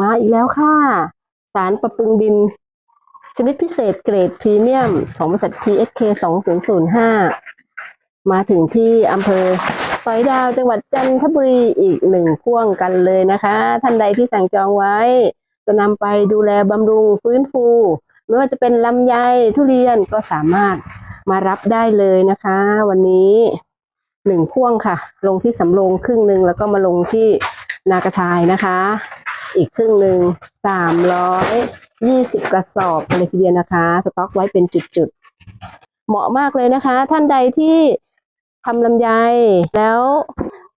มาอีกแล้วค่ะ สารปรับปรุงดิน ชนิดพิเศษเกรดพรีเมียม ของบริษัท PSK 2005 มาถึงที่อำเภอสอยดาวจังหวัดจันทบุรีอีกหนึ่งพ่วงกันเลยนะคะ ท่านใดที่สั่งจองไว้ จะนำไปดูแลบำรุงฟื้นฟู ไม่ว่าจะเป็นลำไยทุเรียนก็สามารถมารับได้เลยนะคะ วันนี้หนึ่งพ่วงค่ะ ลงที่สำโรงครึ่งหนึ่งแล้วก็มาลงที่นากระชายนะคะ อีกครึ่งหนึ่งสามร้อยยี่สิบกระสอบเลยทีเดียวนะคะ สต็อกไว้เป็นจุดๆ เหมาะมากเลยนะคะ ท่านใดที่ทำลำไยแล้ว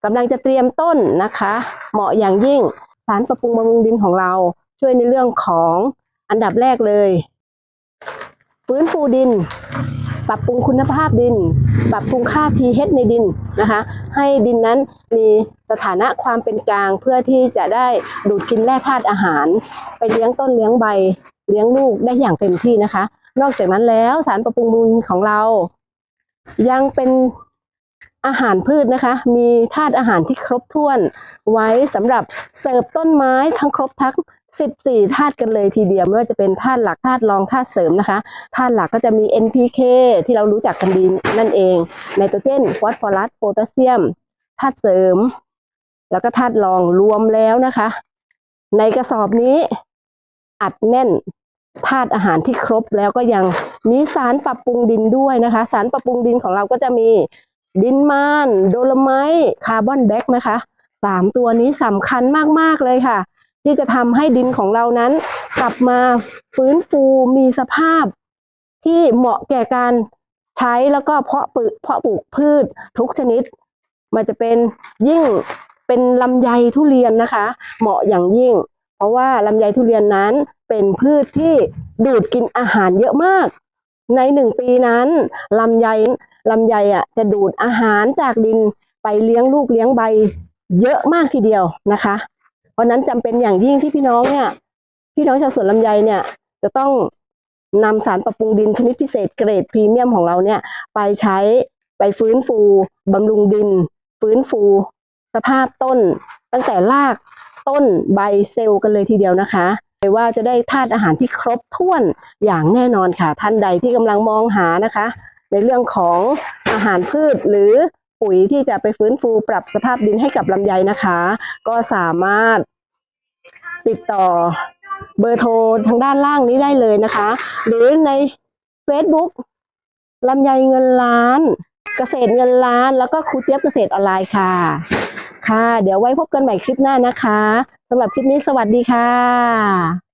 กำลังจะเตรียมต้นนะคะ เหมาะอย่างยิ่งสารปรับปรุงบำรุงดินของเราช่วยในเรื่องของอันดับแรกเลย ฟื้นฟูดิน ปรับปรุงคุณภาพดิน ปรับปรุงค่า pH ในดินนะคะ ให้ดินนั้นมีสถานะความเป็นกลางเพื่อที่จะได้ดูดกินแร่ธาตุอาหาร ไปเลี้ยงต้นเลี้ยงใบเลี้ยงลูกได้อย่างเต็มที่นะคะ นอกจากนั้นแล้วสารปรับปรุงดินของเรา ยังเป็นอาหารพืชนะคะ มีธาตุอาหารที่ครบถ้วน ไว้สำหรับเสิร์ฟต้นไม้ทั้งครบทั้ง 14ธาตุกันเลยทีเดียวไม่ว่าจะเป็นธาตุหลักธาตุรองธาตุเสริมนะคะธาตุหลักก็จะมี NPK ที่เรารู้จักกันดีนั่นเองไนโตรเจนฟอสฟอรัสโพแทสเซียมธาตุเสริม แล้วก็ธาตุรองรวมแล้วนะคะ ในกระสอบนี้อัดแน่นธาตุอาหารที่ครบแล้วก็ยังมีสารปรับปรุงดินด้วยนะคะ สารปรับปรุงดินของเราก็จะมีดินมาน โดโลไมต์คาร์บอนแบ็กนะคะสามตัวนี้สำคัญมาก ๆ เลยค่ะ ที่จะทำให้ดินของเรานั้น กลับมาฟื้นฟูมีสภาพที่เหมาะแก่การใช้แล้วก็เพาะปลูกเพาะปลูกพืชทุกชนิด มันจะเป็นยิ่งเป็นลำไยทุเรียนนะคะ เหมาะอย่างยิ่ง เพราะว่าลำไยทุเรียนนั้นเป็นพืชที่ดูดกินอาหารเยอะมาก ในหนึ่งปีนั้นลำไยลำไยอะจะดูดอาหารจากดินไปเลี้ยงลูกเลี้ยงใบเยอะมากทีเดียวนะคะ เพราะนั้นจำเป็นอย่างยิ่งที่พี่น้องเนี่ย พี่น้องชาวสวนลำไยเนี่ย จะต้องนำสารปรับปรุงดินชนิดพิเศษเกรดพรีเมียมของเราเนี่ย ไปใช้ไปฟื้นฟูบำรุงดิน ฟื้นฟูสภาพต้น ตั้งแต่รากต้นใบเซลล์กันเลยทีเดียวนะคะเลยว่าจะได้ธาตุอาหารที่ครบถ้วนอย่างแน่นอนค่ะ ท่านใดที่กำลังมองหานะคะ ในเรื่องของอาหารพืชหรือ ปุ๋ยที่จะไปฟื้นฟูปรับสภาพดินให้กับลำไยนะคะ ก็สามารถติดต่อเบอร์โทรทางด้านล่างนี้ได้เลยนะคะ หรือใน Facebook ลำไยเงินล้าน เกษตรเงินล้าน แล้วก็ครูเจี๊ยบเกษตรออนไลน์ค่ะ ค่ะ เดี๋ยวไว้พบกันใหม่คลิปหน้านะคะสำหรับคลิปนี้สวัสดีค่ะ